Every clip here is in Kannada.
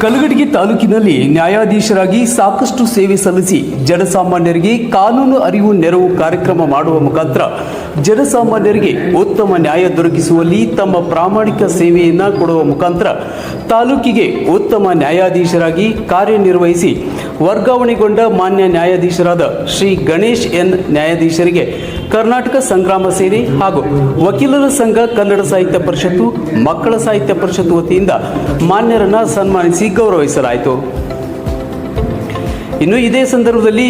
ಕಲಗಡಗಿ ತಾಲೂಕಿನಲ್ಲಿ ನ್ಯಾಯಾಧೀಶರಾಗಿ ಸಾಕಷ್ಟು ಸೇವೆ ಸಲ್ಲಿಸಿ ಜನಸಾಮಾನ್ಯರಿಗೆ ಕಾನೂನು ಅರಿವು ನೆರವು ಕಾರ್ಯಕ್ರಮ ಮಾಡುವ ಮುಖಾಂತರ ಜನಸಾಮಾನ್ಯರಿಗೆ ಉತ್ತಮ ನ್ಯಾಯ ದೊರಕಿಸುವಲ್ಲಿ ತಮ್ಮ ಪ್ರಾಮಾಣಿಕ ಸೇವೆಯನ್ನು ಕೊಡುವ ಮುಖಾಂತರ ತಾಲೂಕಿಗೆ ಉತ್ತಮ ನ್ಯಾಯಾಧೀಶರಾಗಿ ಕಾರ್ಯನಿರ್ವಹಿಸಿ ವರ್ಗಾವಣೆಗೊಂಡ ಮಾನ್ಯ ನ್ಯಾಯಾಧೀಶರಾದ ಶ್ರೀ ಗಣೇಶ್ ಎನ್ ನ್ಯಾಯಾಧೀಶರಿಗೆ ಕರ್ನಾಟಕ ಸಂಗ್ರಾಮ ಸೇನೆ ಹಾಗೂ ವಕೀಲರ ಸಂಘ ಕನ್ನಡ ಸಾಹಿತ್ಯ ಪರಿಷತ್ತು, ಮಕ್ಕಳ ಸಾಹಿತ್ಯ ಪರಿಷತ್ತು ವತಿಯಿಂದ ಮಾನ್ಯರನ್ನ ಸನ್ಮಾನಿಸಿ ಗೌರವಿಸಲಾಯಿತು. ಇನ್ನು ಇದೇ ಸಂದರ್ಭದಲ್ಲಿ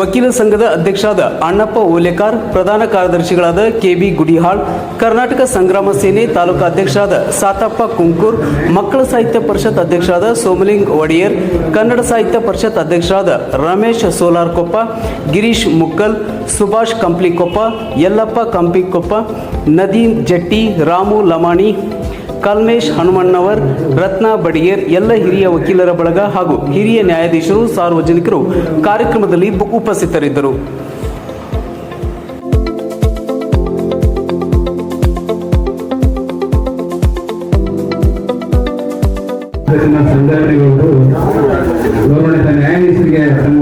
ವಕೀಲ ಸಂಘದ ಅಧ್ಯಕ್ಷರಾದ ಅಣ್ಣಪ್ಪ ಓಲೆಕಾರ್, ಪ್ರಧಾನ ಕಾರ್ಯದರ್ಶಿಗಳಾದ ಕೆಬಿ ಗುಡಿಹಾಳ್, ಕರ್ನಾಟಕ ಸಂಗ್ರಾಮ ಸೇನೆ ತಾಲೂಕು ಅಧ್ಯಕ್ಷರಾದ ಸಾತಪ್ಪ ಕುಂಕೂರ್, ಮಕ್ಕಳ ಸಾಹಿತ್ಯ ಪರಿಷತ್ ಅಧ್ಯಕ್ಷರಾದ ಸೋಮಲಿಂಗ್ ಒಡೆಯರ್, ಕನ್ನಡ ಸಾಹಿತ್ಯ ಪರಿಷತ್ ಅಧ್ಯಕ್ಷರಾದ ರಮೇಶ್ ಸೋಲಾರ್ಕೊಪ್ಪ, ಗಿರೀಶ್ ಮುಕ್ಕಲ್ ಸುಭಾಷ್ ಕಂಪ್ಲಿಕೊಪ್ಪ, ಯಲ್ಲಪ್ಪ ಕಂಪಿಕೊಪ್ಪ ನದೀನ್ ಜಟ್ಟಿ, ರಾಮು ಲಮಾಣಿ ಕಲ್ಮೇಶ್ ಹನುಮಣ್ಣವರ್, ರತ್ನ ಬಡಿಯೇರ್ ಎಲ್ಲ ಹಿರಿಯ ವಕೀಲರ ಬಳಗ ಹಾಗೂ ಹಿರಿಯ ನ್ಯಾಯಾಧೀಶರು, ಸಾರ್ವಜನಿಕರು ಕಾರ್ಯಕ್ರಮದಲ್ಲಿ ಉಪಸ್ಥಿತರಿದ್ದರು. ನ್ಯಾಯಾಧೀಶರಿಗೆ ತಮ್ಮ